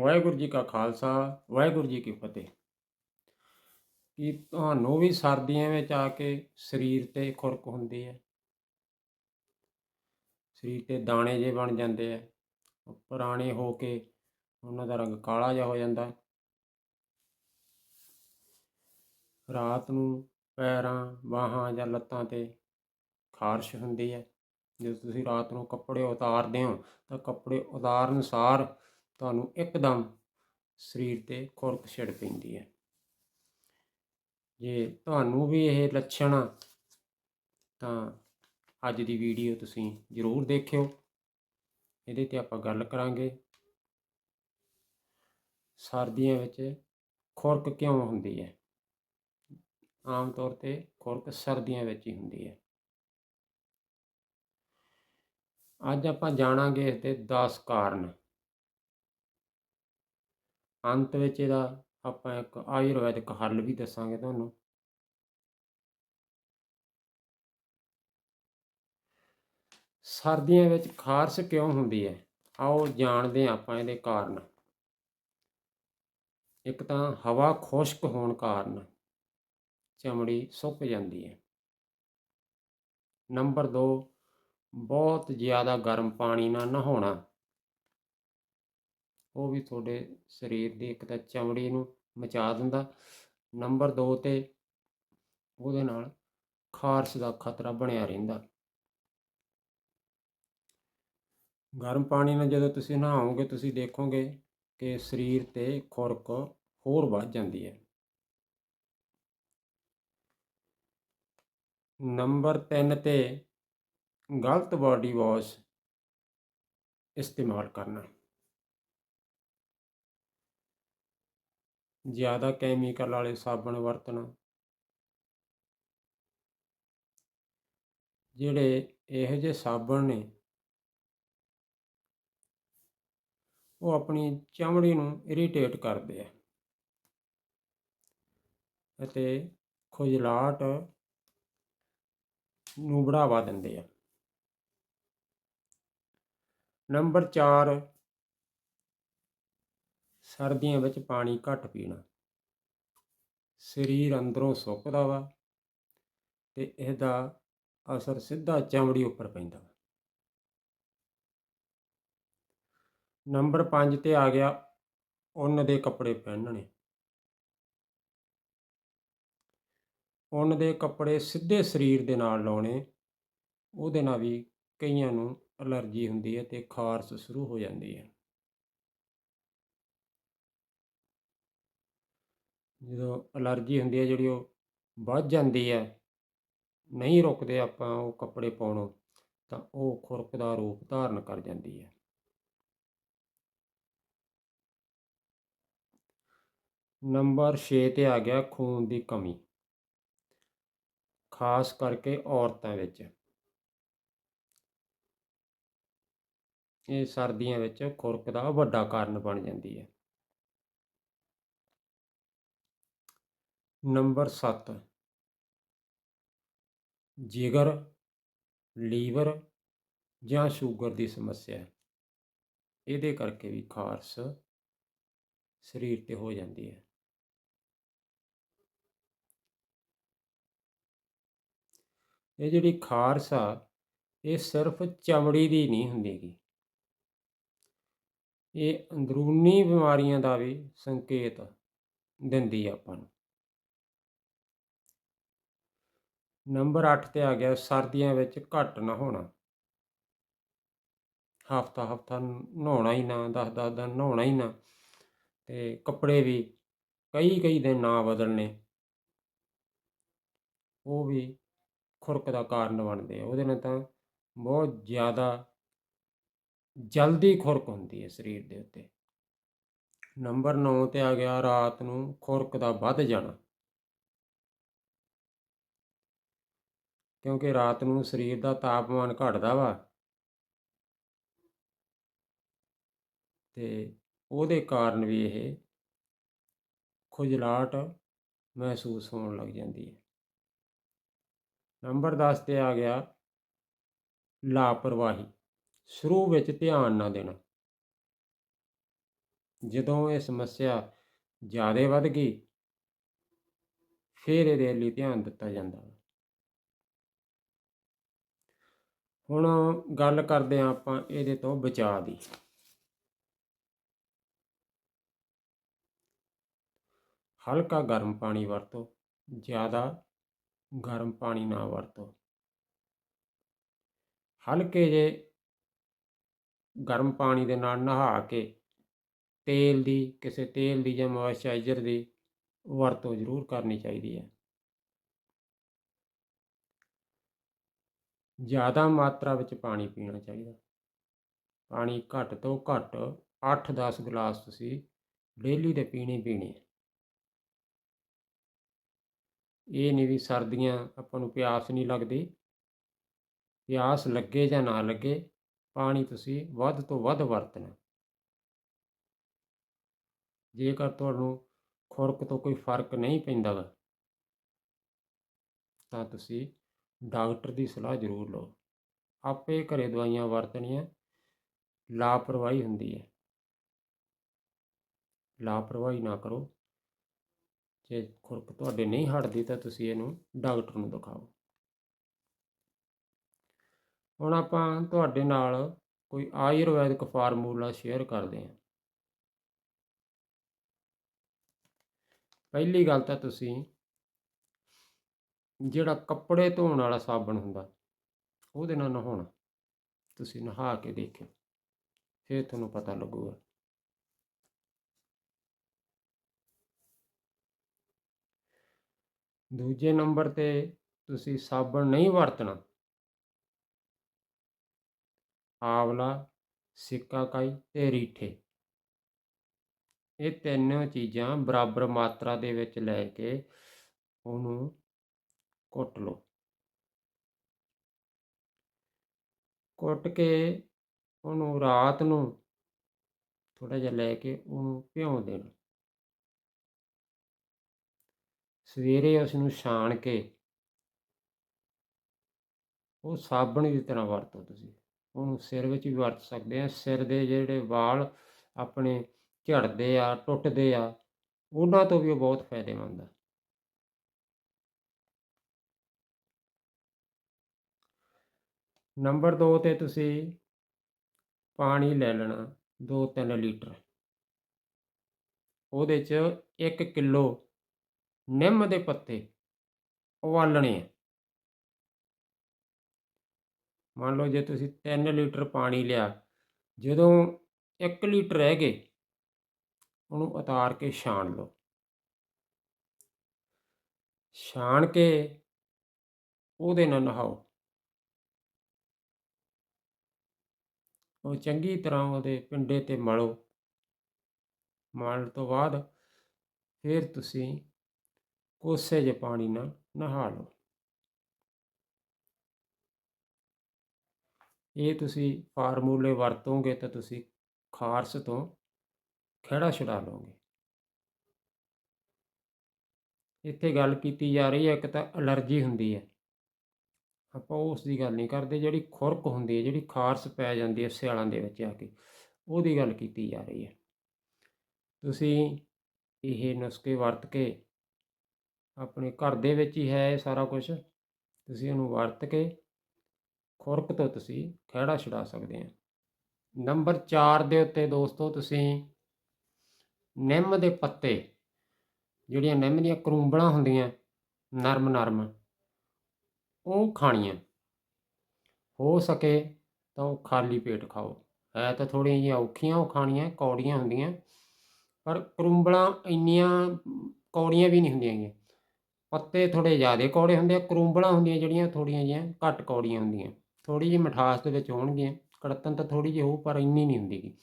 ਵਾਹਿਗੁਰੂ ਜੀ ਕਾ ਖਾਲਸਾ, ਵਾਹਿਗੁਰੂ ਜੀ ਕੀ ਫਤਿਹ। ਕਿ ਤੁਹਾਨੂੰ ਵੀ ਸਰਦੀਆਂ ਵਿੱਚ ਆ ਕੇ ਸਰੀਰ ਤੇ ਖੁਰਕ ਹੁੰਦੀ ਹੈ? ਸਰੀਰ ਤੇ ਦਾਣੇ ਜੇ ਬਣ ਜਾਂਦੇ ਆ, ਪੁਰਾਣੇ ਹੋ ਕੇ ਉਹਨਾਂ ਦਾ ਰੰਗ ਕਾਲਾ ਜਿਹਾ ਹੋ ਜਾਂਦਾ ਹੈ। ਰਾਤ ਨੂੰ ਪੈਰਾਂ, ਬਾਹਾਂ ਜਾਂ ਲੱਤਾਂ ਤੇ ਖਾਰਸ਼ ਹੁੰਦੀ ਹੈ। ਜਦੋਂ ਤੁਸੀਂ ਰਾਤ ਨੂੰ ਕੱਪੜੇ ਉਤਾਰਦੇ ਹੋ, ਤਾਂ ਕੱਪੜੇ ਉਤਾਰਨ ਅਨੁਸਾਰ ਤੁਹਾਨੂੰ ਇੱਕਦਮ ਸਰੀਰ ਤੇ ਖੁਰਕ ਛਿੜ ਪੈਂਦੀ ਹੈ। ਜੇ ਤੁਹਾਨੂੰ ਵੀ ਇਹ ਲੱਛਣ ਆ, ਤਾਂ ਅੱਜ ਦੀ ਵੀਡੀਓ ਤੁਸੀਂ ਜ਼ਰੂਰ ਦੇਖਿਓ। ਇਹਦੇ ਤੇ ਆਪਾਂ ਗੱਲ ਕਰਾਂਗੇ। ਸਰਦੀਆਂ ਵਿੱਚ ਖੁਰਕ ਕਿਉਂ ਹੁੰਦੀ ਹੈ? ਆਮ ਤੌਰ ਤੇ ਖੁਰਕ ਸਰਦੀਆਂ ਵਿੱਚ ਹੀ ਹੁੰਦੀ ਹੈ। ਅੱਜ ਆਪਾਂ ਜਾਣਾਂਗੇ ਇਸ ਦੇ 10 ਕਾਰਨ। ਅੰਤ ਵਿੱਚ ਇਹਦਾ ਆਪਾਂ ਇੱਕ ਆਯੁਰਵੈਦਿਕ ਹੱਲ ਵੀ ਦੱਸਾਂਗੇ ਤੁਹਾਨੂੰ। ਸਰਦੀਆਂ ਵਿੱਚ ਖਾਰਸ਼ ਕਿਉਂ ਹੁੰਦੀ ਹੈ? ਆਓ ਜਾਣਦੇ ਹਾਂ ਆਪਾਂ ਇਹਦੇ ਕਾਰਨ। ਇੱਕ ਤਾਂ ਹਵਾ ਖੁਸ਼ਕ ਹੋਣ ਕਾਰਨ ਚਮੜੀ ਸੁੱਕ ਜਾਂਦੀ ਹੈ। ਨੰਬਰ 2 ਬਹੁਤ ਜ਼ਿਆਦਾ ਗਰਮ ਪਾਣੀ ਨਾਲ ਨਹਾਉਣਾ। ਉਹ ਵੀ ਤੁਹਾਡੇ ਸਰੀਰ ਦੀ ਇੱਕ ਤਾਂ ਚਮੜੀ ਨੂੰ ਮਚਾ ਦਿੰਦਾ। ਨੰਬਰ 2 ਤੇ ਉਹਦੇ ਨਾਲ ਖਾਰਸ਼ ਦਾ ਖਤਰਾ ਬਣਿਆ ਰਹਿੰਦਾ। ਗਰਮ ਪਾਣੀ ਨਾਲ ਜਦੋਂ ਤੁਸੀਂ ਨਹਾਓਗੇ, ਤੁਸੀਂ ਦੇਖੋਗੇ ਕਿ ਸਰੀਰ ਤੇ ਖੁਰਕ ਹੋਰ ਵੱਧ ਜਾਂਦੀ ਹੈ। ਨੰਬਰ 3 ਤੇ ਗਲਤ ਬਾਡੀ ਵਾਸ਼ ਇਸਤੇਮਾਲ ਕਰਨਾ। ਜ਼ਿਆਦਾ ਕੈਮੀਕਲ ਵਾਲੇ ਸਾਬਣ ਵਰਤਣਾ। ਜਿਹੜੇ ਇਹੋ ਜਿਹੇ ਸਾਬਣ ਨੇ, ਉਹ ਆਪਣੀ ਚਮੜੀ ਨੂੰ ਇਰੀਟੇਟ ਕਰਦੇ ਆ। ਅਤੇ ਖੁਜਲਾਹਟ ਨੂੰ ਬੜਾਵਾ ਦਿੰਦੇ ਆ। ਨੰਬਰ 4 ਸਰਦੀਆਂ ਵਿੱਚ ਪਾਣੀ ਘੱਟ ਪੀਣਾ। ਸਰੀਰ ਅੰਦਰੋਂ ਸੁੱਕਦਾ ਵਾ ਤੇ ਇਹਦਾ ਅਸਰ ਸਿੱਧਾ ਚਮੜੀ ਉੱਪਰ ਪੈਂਦਾ ਵਾ। ਨੰਬਰ 5 ਤੇ ਆ ਗਿਆ ਉੱਨ ਦੇ ਕੱਪੜੇ ਪਹਿਨਣੇ। ਉੱਨ ਦੇ ਕੱਪੜੇ ਸਿੱਧੇ ਸਰੀਰ ਦੇ ਨਾਲ ਲਾਉਣੇ, ਉਹਦੇ ਨਾਲ ਵੀ ਕਈਆਂ ਨੂੰ ਅਲਰਜੀ ਹੁੰਦੀ ਹੈ ਤੇ ਖਾਰਸ਼ ਸ਼ੁਰੂ ਹੋ ਜਾਂਦੀ ਹੈ। ਜਦੋਂ ਅਲਰਜੀ ਹੁੰਦੀ ਹੈ, ਜਿਹੜੀ ਉਹ ਵੱਧ ਜਾਂਦੀ ਹੈ, ਨਹੀਂ ਰੁਕਦੇ ਆਪਾਂ ਉਹ ਕੱਪੜੇ ਪਾਉਣੋਂ, ਤਾਂ ਉਹ ਖੁਰਕ ਦਾ ਰੂਪ ਧਾਰਨ ਕਰ ਜਾਂਦੀ ਹੈ। ਨੰਬਰ 6 ਤੇ ਆ ਗਿਆ ਖੂਨ ਦੀ ਕਮੀ, ਖਾਸ ਕਰਕੇ ਔਰਤਾਂ ਵਿੱਚ। ਇਹ ਸਰਦੀਆਂ ਵਿੱਚ ਖੁਰਕ ਦਾ ਵੱਡਾ ਕਾਰਨ ਬਣ ਜਾਂਦੀ ਹੈ। ਨੰਬਰ 7 ਜਿਗਰ, ਲੀਵਰ ਜਾਂ ਸ਼ੂਗਰ ਦੀ ਸਮੱਸਿਆ। ਇਹਦੇ ਕਰਕੇ ਵੀ ਖਾਰਸ਼ ਸਰੀਰ ਤੇ ਹੋ ਜਾਂਦੀ ਹੈ। ਇਹ ਜਿਹੜੀ ਖਾਰਸ਼ ਆ, ਇਹ ਸਿਰਫ ਚਮੜੀ ਦੀ ਨਹੀਂ ਹੁੰਦੀਗੀ। ਇਹ ਅੰਦਰੂਨੀ ਬਿਮਾਰੀਆਂ ਦਾ ਵੀ ਸੰਕੇਤ ਦਿੰਦੀ ਆ ਆਪਾਂ ਨੂੰ। ਨੰਬਰ 8 ਤੇ ਆ ਗਿਆ, ਸਰਦੀਆਂ ਵਿੱਚ ਘੱਟ ਨਹਾਉਣਾ ਹਫਤਾ ਹਫਤਾ ਨਹਾਉਣਾ ਹੀ ਨਾ 10 10 ਦਿਨ ਨਹਾਉਣਾ ਹੀ ਨਾ, ਤੇ ਕੱਪੜੇ ਵੀ ਕਈ ਕਈ ਦਿਨ ਨਾ ਬਦਲਣੇ। ਉਹ ਵੀ ਖੁਰਕ ਦਾ ਕਾਰਨ ਬਣਦੇ ਆ, ਉਹਦੇ ਨਾਲ ਤਾਂ ਬਹੁਤ ਜ਼ਿਆਦਾ ਜਲਦੀ ਖੁਰਕ ਹੁੰਦੀ ਹੈ ਸਰੀਰ ਦੇ ਉੱਤੇ। ਨੰਬਰ 9 ਤੇ ਆ ਗਿਆ, ਰਾਤ ਨੂੰ ਖੁਰਕ ਦਾ ਵੱਧ ਜਾਣਾ। ਕਿਉਂਕਿ ਰਾਤ ਨੂੰ ਸਰੀਰ ਦਾ ਤਾਪਮਾਨ ਘਟਦਾ ਵਾ। ਤੇ ਉਹਦੇ ਕਾਰਨ ਵੀ ਇਹ ਖੁਜਲਾਟ ਮਹਿਸੂਸ ਹੋਣ ਲੱਗ ਜਾਂਦੀ ਹੈ। ਨੰਬਰ 10 ਤੇ ਆ ਗਿਆ ਲਾਪਰਵਾਹੀ। ਸ਼ੁਰੂ ਵਿੱਚ ਧਿਆਨ ਨਾ ਦੇਣਾ। ਜਦੋਂ ਇਹ ਸਮੱਸਿਆ ਜ਼ਿਆਦਾ ਵੱਧ ਗਈ, ਫਿਰ ਇਹਦੇ ਲਈ ਧਿਆਨ ਦਿੱਤਾ ਜਾਂਦਾ ਵਾ। ਹੁਣ ਗੱਲ ਕਰਦੇ ਹਾਂ ਆਪਾਂ ਇਹਦੇ ਤੋਂ ਬਚਾਅ ਦੀ। ਹਲਕਾ ਗਰਮ ਪਾਣੀ ਵਰਤੋ, ਜ਼ਿਆਦਾ ਗਰਮ ਪਾਣੀ ਨਾ ਵਰਤੋ। ਹਲਕੇ ਜੇ ਗਰਮ ਪਾਣੀ ਦੇ ਨਾਲ ਨਹਾ ਕੇ ਤੇਲ ਦੀ, ਕਿਸੇ ਤੇਲ ਦੀ ਜਾਂ ਮੋਇਸਚਰਾਈਜ਼ਰ ਦੀ ਵਰਤੋਂ ਜ਼ਰੂਰ ਕਰਨੀ ਚਾਹੀਦੀ ਹੈ। ਜ਼ਿਆਦਾ ਮਾਤਰਾ ਵਿੱਚ ਪਾਣੀ ਪੀਣਾ ਚਾਹੀਦਾ। ਪਾਣੀ ਘੱਟ ਤੋਂ ਘੱਟ 8-10 ਗਲਾਸ ਤੁਸੀਂ ਡੇਲੀ ਦੇ ਪੀਣੇ ਹੀ ਪੀਣੇ ਇਹ ਨਹੀਂ ਵੀ ਸਰਦੀਆਂ ਆਪਾਂ ਨੂੰ ਪਿਆਸ ਨਹੀਂ ਲੱਗਦੀ। ਪਿਆਸ ਲੱਗੇ ਜਾਂ ਨਾ ਲੱਗੇ, ਪਾਣੀ ਤੁਸੀਂ ਵੱਧ ਤੋਂ ਵੱਧ ਵਰਤਣਾ। ਜੇਕਰ ਤੁਹਾਨੂੰ ਖੁਰਕ ਤੋਂ ਕੋਈ ਫ਼ਰਕ ਨਹੀਂ ਪੈਂਦਾ ਵਾ, ਤਾਂ ਤੁਸੀਂ ਡਾਕਟਰ ਦੀ ਸਲਾਹ ਜ਼ਰੂਰ ਲਓ। ਆਪੇ ਘਰੇ ਦਵਾਈਆਂ ਵਰਤਣੀਆਂ ਲਾਪਰਵਾਹੀ ਹੁੰਦੀ ਹੈ। ਲਾਪਰਵਾਹੀ ਨਾ ਕਰੋ। ਜੇ ਖੁਰਕ ਤੁਹਾਡੇ ਨਹੀਂ ਹਟਦੀ ਤਾਂ ਤੁਸੀਂ ਇਹਨੂੰ ਡਾਕਟਰ ਨੂੰ ਦਿਖਾਓ। ਹੁਣ ਆਪਾਂ ਤੁਹਾਡੇ ਨਾਲ ਕੋਈ ਆਯੁਰਵੈਦਿਕ ਫਾਰਮੂਲਾ ਸ਼ੇਅਰ ਕਰਦੇ ਹਾਂ। ਪਹਿਲੀ ਗੱਲ ਤਾਂ ਤੁਸੀਂ ਜਿਹੜਾ ਕੱਪੜੇ ਧੋਣ ਵਾਲਾ ਸਾਬਣ ਹੁੰਦਾ, ਉਹਦੇ ਨਾਲ ਨਹਾਉਣਾ। ਤੁਸੀਂ ਨਹਾ ਕੇ ਦੇਖਿਓ, ਫਿਰ ਤੁਹਾਨੂੰ ਪਤਾ ਲੱਗੂਗਾ। ਦੂਜੇ ਨੰਬਰ ਤੇ ਤੁਸੀਂ ਸਾਬਣ ਨਹੀਂ ਵਰਤਣਾ। ਆਵਲਾ, ਸਿੱਕਾ ਸਿੱਕਾਕਾਈ ਤੇ ਰੀਠੇ। ਇਹ ਤਿੰਨੋਂ ਚੀਜ਼ਾਂ ਬਰਾਬਰ ਮਾਤਰਾ ਦੇ ਵਿੱਚ ਲੈ ਕੇ ਉਹਨੂੰ ਕੁੱਟ ਲਓ। ਕੁੱਟ ਕੇ ਉਹਨੂੰ ਰਾਤ ਨੂੰ ਥੋੜਾ ਜਿਹਾ ਲੈ ਕੇ ਉਹਨੂੰ ਭਿਉਂ ਦੇਣਾ। ਸਵੇਰੇ ਉਸ ਨੂੰ ਛਾਣ ਕੇ ਉਹ ਸਾਬਣ ਦੀ ਤਰ੍ਹਾਂ ਵਰਤੋ ਤੁਸੀਂ। ਉਹਨੂੰ ਸਿਰ ਵਿੱਚ ਵੀ ਵਰਤ ਸਕਦੇ ਆ। ਸਿਰ ਦੇ ਜਿਹੜੇ ਵਾਲ ਆਪਣੇ ਝੜਦੇ ਆ, ਟੁੱਟਦੇ ਆ, ਉਹਨਾਂ ਤੋਂ ਵੀ ਉਹ ਬਹੁਤ ਫਾਇਦੇਮੰਦ ਆ। ਨੰਬਰ 2 ਤੇ ਤੁਸੀਂ ਪਾਣੀ ਲੈ ਲੈਣਾ 2-3 ਲੀਟਰ। ਉਹਦੇ 'ਚ 1 ਕਿਲੋ ਨਿੰਮ ਦੇ ਪੱਤੇ ਉਬਾਲਣੇ ਆ। ਮੰਨ ਲਓ ਜੇ ਤੁਸੀਂ 3 ਲੀਟਰ ਪਾਣੀ ਲਿਆ, ਜਦੋਂ 1 ਲੀਟਰ ਰਹਿ ਗਏ, ਉਹਨੂੰ ਉਤਾਰ ਕੇ ਛਾਣ ਲਓ। ਛਾਣ ਕੇ ਉਹਦੇ ਨਾਲ ਨਹਾਓ। ਉਹ ਚੰਗੀ ਤਰ੍ਹਾਂ ਉਹਦੇ ਪਿੰਡੇ ਤੇ ਮਲੋ। ਮਲਣ ਤੋਂ ਬਾਅਦ ਫਿਰ ਤੁਸੀਂ ਕੋਸੇ ਜਿਹੇ ਪਾਣੀ ਨਾਲ ਨਹਾ ਲਓ। ਇਹ ਤੁਸੀਂ ਫਾਰਮੂਲੇ ਵਰਤੋਗੇ ਤਾਂ ਤੁਸੀਂ ਖਾਰਸ ਤੋਂ ਖਹਿੜਾ ਛੁਡਾ ਲਓਗੇ। ਇੱਥੇ ਗੱਲ ਕੀਤੀ ਜਾ ਰਹੀ ਹੈ, ਇੱਕ ਤਾਂ ਅਲਰਜੀ ਹੁੰਦੀ ਹੈ। ਆਪਾਂ ਉਸ ਦੀ ਗੱਲ ਨਹੀਂ ਕਰਦੇ, ਜਿਹੜੀ ਖੁਰਕ ਹੁੰਦੀ ਹੈ, ਜਿਹੜੀ ਖਾਰਸ ਪੈ ਜਾਂਦੀ ਹੈ ਸਿਆਲਾਂ ਦੇ ਵਿੱਚ ਆ ਕੇ, ਉਹਦੀ ਗੱਲ ਕੀਤੀ ਜਾ ਰਹੀ ਹੈ। ਤੁਸੀਂ ਇਹ ਨੁਸਖੇ ਵਰਤ ਕੇ ਆਪਣੇ ਘਰ ਦੇ ਵਿੱਚ ਹੀ ਹੈ ਇਹ ਸਾਰਾ ਕੁਝ ਤੁਸੀਂ ਉਹਨੂੰ ਵਰਤ ਕੇ ਖੁਰਕ ਤੋਂ ਤੁਸੀਂ ਖਹਿੜਾ ਛੁਡਾ ਸਕਦੇ ਆ ਨੰਬਰ 4 ਦੇ ਉੱਤੇ ਦੋਸਤੋ, ਤੁਸੀਂ ਨਿੰਮ ਦੇ ਪੱਤੇ, ਜਿਹੜੀਆਂ ਨਿੰਮ ਦੀਆਂ ਕਰੂੰਬਲਾਂ ਹੁੰਦੀਆਂ ਨਰਮ ਨਰਮ ਉਹ ਖਾਣੀਆਂ ਹੋ। ਸਕੇ ਤਾਂ ਉਹ ਖਾਲੀ ਪੇਟ ਖਾਓ। ਹੈ ਤਾਂ ਥੋੜ੍ਹੀਆਂ ਜਿਹੀਆਂ ਔਖੀਆਂ ਉਹ ਖਾਣੀਆਂ, ਕੌੜੀਆਂ ਹੁੰਦੀਆਂ, ਪਰ ਕਰੂੰਬਲਾਂ ਇੰਨੀਆਂ ਕੌੜੀਆਂ ਵੀ ਨਹੀਂ ਹੁੰਦੀਆਂ ਗੀਆਂ ਪੱਤੇ ਥੋੜੇ ਜ਼ਿਆਦਾ ਕੌੜੇ ਹੁੰਦੇ ਆ, ਕਰੂੰਬਲਾਂ ਹੁੰਦੀਆਂ ਜਿਹੜੀਆਂ ਥੋੜੀਆਂ ਜਿਹੀਆਂ ਘੱਟ ਕੌੜੀਆਂ ਹੁੰਦੀਆਂ। ਥੋੜੀ ਜਿਹੀ ਮਿਠਾਸ ਦੇ ਵਿੱਚ ਹੋਣਗੀਆਂ ਕੜਤਨ ਤਾਂ ਥੋੜੀ ਜਿਹੀ ਹੋਊ, ਪਰ ਇੰਨੀ ਨਹੀਂ ਹੁੰਦੀਗੀ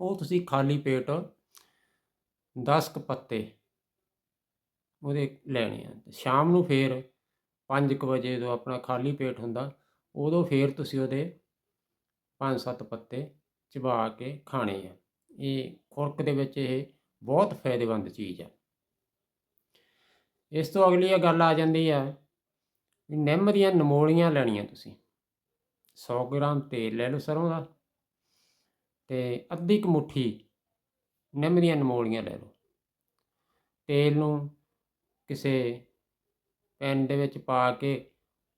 ਉਹ ਤੁਸੀਂ ਖਾਲੀ ਪੇਟ 10 ਕ ਪੱਤੇ ਉਹਦੇ ਲੈਣੇ ਆ। ਸ਼ਾਮ ਨੂੰ ਫੇਰ 5 ਵਜੇ ਜਦੋਂ ਆਪਣਾ ਖਾਲੀ ਪੇਟ ਹੁੰਦਾ, ਉਦੋਂ ਫੇਰ ਤੁਸੀਂ ਉਹਦੇ 5-7 ਪੱਤੇ ਚਬਾ ਕੇ ਖਾਣੇ ਆ। ਇਹ ਖੁਰਕ ਦੇ ਵਿੱਚ ਇਹ ਬਹੁਤ ਫਾਇਦੇਮੰਦ ਚੀਜ਼ ਆ। ਇਸ ਤੋਂ ਅਗਲੀ ਇਹ ਗੱਲ ਆ ਜਾਂਦੀ ਆ ਨਿੰਮ ਦੀਆਂ ਨਮੋਲੀਆਂ ਲੈਣੀਆਂ ਤੁਸੀਂ। 100 ਗ੍ਰਾਮ ਤੇਲ ਲੈ ਲਓ ਸਰੋਂ ਦਾ ਤੇ ਅੱਧੀ ਕੁ ਮੁੱਠੀ ਨਿੰਮ ਦੀਆਂ ਨਮੋਲੀਆਂ ਲੈ ਲਓ। ਤੇਲ ਨੂੰ ਕਿਸੇ ਪੈਨ ਦੇ ਵਿੱਚ ਪਾ ਕੇ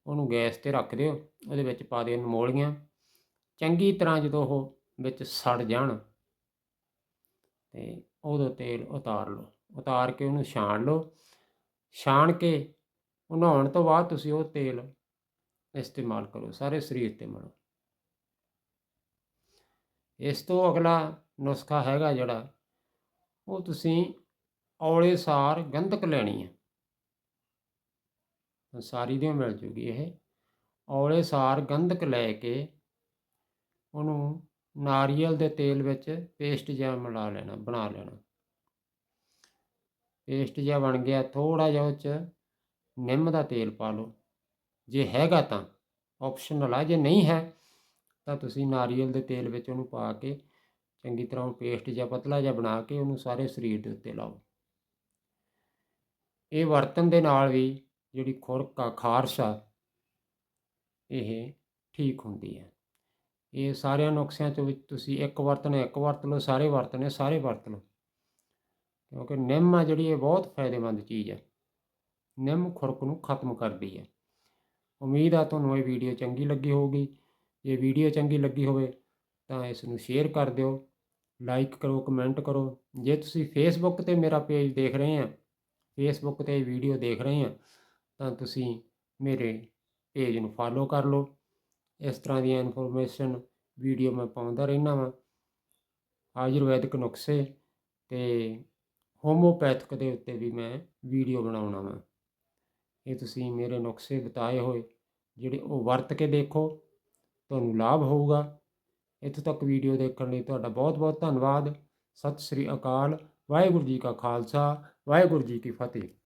ਉਹਨੂੰ ਗੈਸ ਤੇ ਰੱਖ ਦਿਓ, ਉਹਦੇ ਵਿੱਚ ਪਾ ਦਿਓ ਨਮੋਲੀਆਂ ਚੰਗੀ ਤਰ੍ਹਾਂ ਜਦੋਂ ਉਹ ਵਿੱਚ ਸੜ ਜਾਣ ਤੇ ਉਹਦਾ ਤੇਲ ਉਤਾਰ ਲਓ, ਉਤਾਰ ਕੇ ਉਹਨੂੰ ਛਾਣ ਲਓ। ਛਾਣ ਕੇ ਨਹਾਉਣ ਤੋਂ ਬਾਅਦ ਤੁਸੀਂ ਉਹ ਤੇਲ ਇਸਤੇਮਾਲ ਕਰੋ, ਸਾਰੇ ਸਰੀਰ ਤੇ ਮਲੋ ਇਸ ਤੋਂ ਅਗਲਾ ਨੁਸਖਾ ਹੈਗਾ ਜਿਹੜਾ, ਉਹ ਤੁਸੀਂ ਔਲੇ ਸਾਰ ਗੰਧਕ ਲੈਣੀ ਹੈ ਸਾਰੀ ਦੀ ਮਿਲ ਜੂਗੀ ਇਹ। ਔਲੇ ਸਾਰ ਗੰਧਕ ਲੈ ਕੇ ਉਹਨੂੰ ਨਾਰੀਅਲ ਦੇ ਤੇਲ ਵਿੱਚ ਪੇਸਟ ਜਿਹਾ ਮਿਲਾ ਲੈਣਾ, ਬਣਾ ਲੈਣਾ। ਪੇਸਟ ਜਿਹਾ ਬਣ ਗਿਆ ਥੋੜਾ ਜਿਹਾ ਉਹ 'ਚ ਨਿੰਮ ਦਾ ਤੇਲ ਪਾ ਲਓ। ਜੇ ਹੈਗਾ ਤਾਂ ਆਪਸ਼ਨਲ ਆ, ਜੇ ਨਹੀਂ ਹੈ, ਤਾਂ ਤੁਸੀਂ ਨਾਰੀਅਲ ਦੇ ਤੇਲ ਵਿੱਚ ਉਹਨੂੰ ਪਾ ਕੇ ਚੰਗੀ ਤਰ੍ਹਾਂ ਪੇਸਟ ਜਿਹਾ ਪਤਲਾ ਜਿਹਾ ਬਣਾ ਕੇ ਉਹਨੂੰ ਸਾਰੇ ਸਰੀਰ ਦੇ ਉੱਤੇ ਲਾਓ। ਇਹ ਵਰਤਨ ਦੇ ਨਾਲ ਵੀ ਜਿਹੜੀ ਖੁਰਕ ਆ, ਖਾਰਸ਼ ਆ, ਇਹ ਠੀਕ ਹੁੰਦੀ ਹੈ। ਇਹ ਸਾਰਿਆਂ ਨੁਕਸਿਆਂ ਤੋਂ ਵਿੱਚ ਤੁਸੀਂ ਇੱਕ ਵਰਤਣਾ ਇੱਕ ਵਰਤ ਲਓ, ਸਾਰੇ ਵਰਤਣੇ ਸਾਰੇ ਵਰਤ ਲਓ। ਕਿਉਂਕਿ ਨਿੰਮ ਆ ਜਿਹੜੀ, ਇਹ ਬਹੁਤ ਫਾਇਦੇਮੰਦ ਚੀਜ਼ ਹੈ। ਨਿੰਮ ਖੁਰਕ ਨੂੰ ਖਤਮ ਕਰਦੀ ਹੈ। ਉਮੀਦ ਆ ਤੁਹਾਨੂੰ ਇਹ ਵੀਡੀਓ ਚੰਗੀ ਲੱਗੀ ਹੋਊਗੀ। ਜੇ ਵੀਡੀਓ ਚੰਗੀ ਲੱਗੀ ਹੋਵੇ ਤਾਂ ਇਸ ਨੂੰ ਸ਼ੇਅਰ ਕਰ ਦਿਓ, ਲਾਈਕ ਕਰੋ, ਕਮੈਂਟ ਕਰੋ। ਜੇ ਤੁਸੀਂ ਫੇਸਬੁੱਕ ਤੇ ਮੇਰਾ ਪੇਜ ਦੇਖ ਰਹੇ ਆ ਫੇਸਬੁੱਕ ਤੇ ਵੀਡੀਓ ਦੇਖ ਰਹੇ ਆ ਤਾਂ ਤੁਸੀਂ ਮੇਰੇ ਪੇਜ ਨੂੰ ਫਾਲੋ ਕਰ ਲਓ। ਇਸ ਤਰ੍ਹਾਂ ਦੀਆਂ ਇਨਫੋਰਮੇਸ਼ਨ ਵੀਡੀਓ ਮੈਂ ਪਾਉਂਦਾ ਰਹਿਣਾ ਵਾਂ। ਆਯੁਰਵੈਦਿਕ ਨੁਸਖੇ ਤੇ ਹੋਮੋਪੈਥਿਕ ਦੇ ਉੱਤੇ ਵੀ ਮੈਂ ਵੀਡੀਓ ਬਣਾਉਣਾ ਵਾਂ। ਇਹ ਤੁਸੀਂ ਮੇਰੇ ਨੁਸਖੇ ਬਤਾਏ ਹੋਏ, ਜਿਹੜੇ ਉਹ ਵਰਤ ਕੇ ਦੇਖੋ, ਤੁਹਾਨੂੰ ਲਾਭ ਹੋਊਗਾ। ਇੱਥੋਂ ਤੱਕ ਵੀਡੀਓ ਦੇਖਣ ਲਈ ਤੁਹਾਡਾ ਬਹੁਤ ਬਹੁਤ ਧੰਨਵਾਦ। ਸਤਿ ਸ੍ਰੀ ਅਕਾਲ। ਵਾਹਿਗੁਰੂ ਜੀ ਕਾ ਖਾਲਸਾ। ਵਾਹਿਗੁਰੂ ਜੀ ਕੀ ਫਤਿਹ।